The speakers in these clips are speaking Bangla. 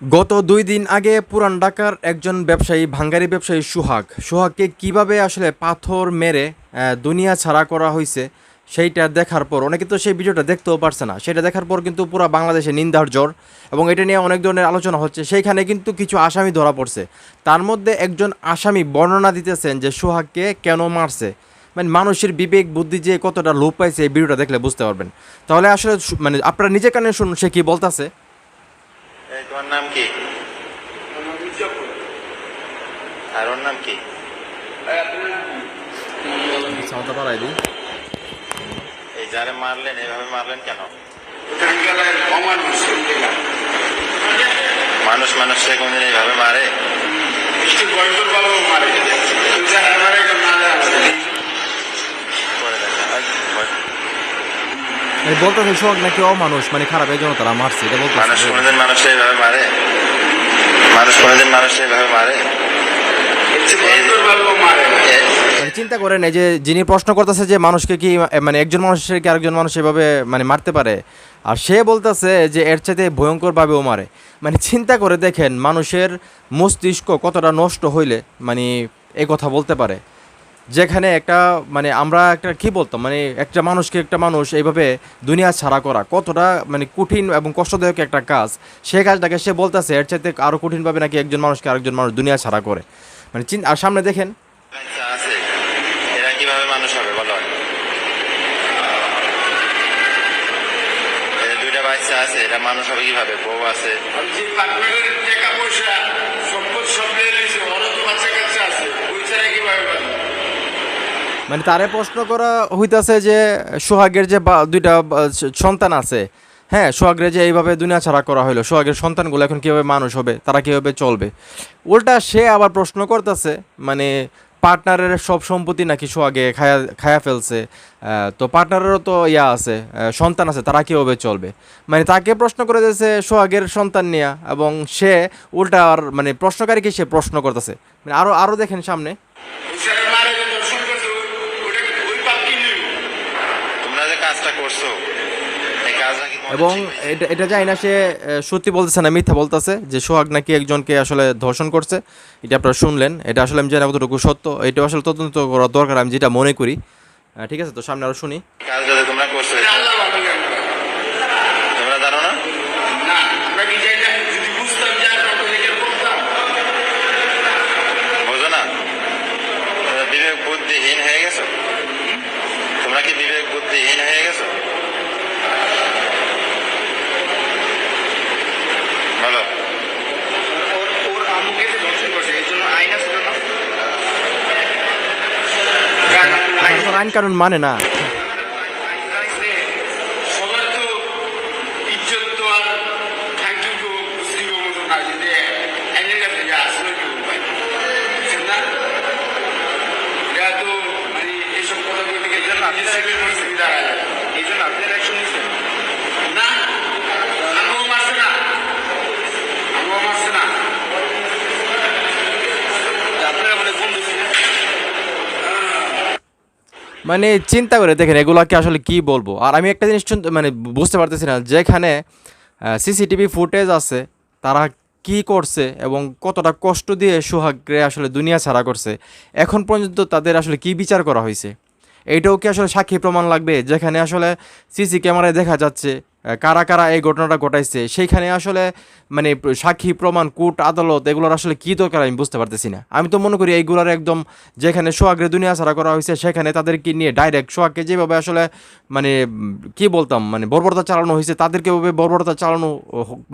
গত দুই দিন আগে পুরান ঢাকার একজন ব্যবসায়ী, ভাঙ্গারি ব্যবসায়ী সুহাগ, সুহাগকে কীভাবে আসলে পাথর মেরে দুনিয়া ছাড়া করা হয়েছে সেইটা দেখার পর, অনেকে তো সেই ভিডিওটা দেখতেও পারছে না, সেটা দেখার পর কিন্তু পুরো বাংলাদেশে নিন্দার জ্বর এবং এটা নিয়ে অনেক ধরনের আলোচনা হচ্ছে। সেইখানে কিন্তু কিছু আসামি ধরা পড়ছে। তার মধ্যে একজন আসামি বর্ণনা দিতেছেন যে সুহাগকে কেন মারছে। মানে মানুষের বিবেক, বুদ্ধি যে কতটা লোপ পাইছে এই ভিডিওটা দেখলে বুঝতে পারবেন। তাহলে আসলে মানে আপনারা নিজে কানে শুনুন সে কি বলতাছে। তোমার নাম কি? আর ওর নাম কি? দিই। এই যারে মারলেন এইভাবে মারলেন কেন? মানুষ মানুষকে কোনদিন এইভাবে মারে? করে দেখা আই, বল। মানে বলতেছে সোহাগ নাকি অমানুষ? মানে খারাপ এই জন্য তারা মারছে এটা বলতে মানুষ কোনোদিন মানুষকে এইভাবে মারে? মানুষ কোনোদিন মানুষকে এইভাবে মারে? মানে চিন্তা করেন এই যে যিনি প্রশ্ন করতেছে যে মানুষকে কি মানে একজন মানুষের কি আরেকজন মানুষ এভাবে মানে মারতে পারে? আর সে বলতেছে যে এর চাইতে ভয়ঙ্করভাবে ও মারে। মানে চিন্তা করে দেখেন মানুষের মস্তিষ্ক কতটা নষ্ট হইলে মানে এই কথা বলতে পারে। যেখানে একটা মানে আমরা একটা কি বলতাম মানে একটা মানুষকে একটা মানুষ এইভাবে দুনিয়া ছাড়া করা কতটা মানে কঠিন এবং কষ্টদায়ক একটা কাজ। সে কাজটাকে সে বলতেছে এর চাইতে আরও কঠিনভাবে নাকি একজন মানুষকে আরেকজন মানুষ দুনিয়া ছাড়া করে। মানে চিন আর সামনে দেখেন। এরা কীভাবে মানুষ হবে বলো? দুইটা বাচ্চা আছে এরা মানুষ হবে কীভাবে? বউ আছে। টাকা পয়সা সম্পদ সব নিয়ে নিয়েছে ওরও তো বাচ্চা কাচ্চা আছে ওই ছাড়া কীভাবে পারবে মানে তারে প্রশ্ন করা হইতাছে যে সোহাগের যে বা- দুইটা সন্তান আছে হ্যাঁ সোহাগের যে এইভাবে দুনিয়া ছাড়া করা হলো সোহাগের সন্তানগুলো এখন কীভাবে মানুষ হবে, তারা কীভাবে চলবে? উল্টা সে আবার প্রশ্ন করতেছে মানে পার্টনারের সব সম্পত্তি নাকি সোহাগে খায়া খায়া ফেলছে তো পার্টনারেরও তো ইয়া আছে সন্তান আছে, তারা কীভাবে চলবে? মানে তাকে প্রশ্ন করে দিয়েছে সোহাগের সন্তান নিয়ে, এবং সে উল্টা আর মানে প্রশ্নকারীকে সে প্রশ্ন করতেছে। মানে আরও আরও দেখেন সামনে ওই ছাড়া মারে যে দর্শন করছে ওই- ওটা ওই পাপ কি নেই তোমরা যে কাজটা করছ? এবং এটা এটা জানি না সে আহ, সত্যি বলতেছে না মিথ্যা বলতেছে যে সোহাগ নাকি একজনকে আসলে ধর্ষণ করছে। এটা আপনারা শুনলেন। এটা আসলে আমি জানি কতটুকু সত্য। এটা আসলে তদন্ত করা দরকার আমি যেটা মনে করি। ঠিক আছে তো সামনে আরও শুনি। কাজ তোমরা করছ এটা আল্লাহ ভালো জানে। তোমরা জানো না না আমরা কি জানি না যদি বুঝতাম যে আর কত লেগে করতাম বোঝো না তোমরা বিবেক বুদ্ধিহীন হয়ে গেছো তোমরা কি বুদ্ধিহীন হয়ে গেছো বলো আইন কানুন মানে না। সবার মানে চিন্তা করে দেখেন এগুলাকে আসলে কি বলব? আর আমি একটা জিনিস মানে বুঝতে পারতেছি না, যেখানে সিসিটিভি ফুটেজ আছে, তারা কি করছে এবং কতটা কষ্ট দিয়ে সোহাগরে আসলে দুনিয়া ছাড়া করছে। এখন পর্যন্ত তাদের আসলে কি বিচার করা হয়েছে? এইটাও কি আসলে সাক্ষী প্রমাণ লাগবে? যেখানে আসলে সিসি ক্যামেরায় দেখা যাচ্ছে কারা কারা এই ঘটনাটা ঘটাইছে, সেইখানে আসলে মানে সাক্ষী প্রমাণ, কোর্ট আদালত, এগুলোর আসলে কি দরকার আমি বুঝতে পারতেছি না। আমি তো মনে করি এইগুলোর একদম যেখানে সোহাগরে দুনিয়া ছাড়া করা হয়েছে, সেখানে তাদেরকে নিয়ে ডাইরেক্ট সোহাগকে যেভাবে আসলে মানে কি বলতাম মানে বর্বরতা চালানো হয়েছে, তাদেরকে ওভাবে বর্বরতা চালানো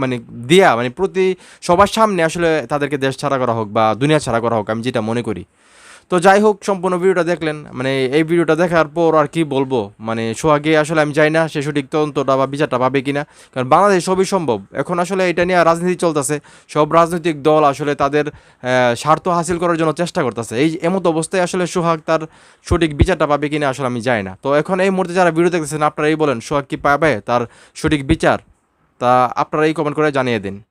মানে দিয়া মানে প্রতি সবার সামনে আসলে তাদেরকে দেশ ছাড়া করা হোক বা দুনিয়া ছাড়া করা হোক, আমি যেটা মনে করি। তো যাই হোক, সম্পূর্ণ ভিডিওটা দেখলেন। মানে এই ভিডিওটা দেখার পর আর কি বলব? মানে সোহাগে আসলে আমি যাই না, সে সঠিক তদন্তটা বা বিচারটা পাবে কিনা। কারণ বাংলাদেশ সবই সম্ভব। এখন আসলে এটা নিয়ে রাজনীতি চলতেছে। সব রাজনৈতিক দল আসলে তাদের স্বার্থ হাসিল করার জন্য চেষ্টা করতেছে। এই এমত অবস্থায় আসলে সোহাগ তার সঠিক বিচারটা পাবে কিনা আসলে আমি যাই না। তো এখন এই মুহূর্তে যারা ভিডিও দেখতেছেন আপনারা এই বলেন, সোহাগ কি পাবে তার সঠিক বিচার? তা আপনারা এই কমেন্ট করে জানিয়ে দিন।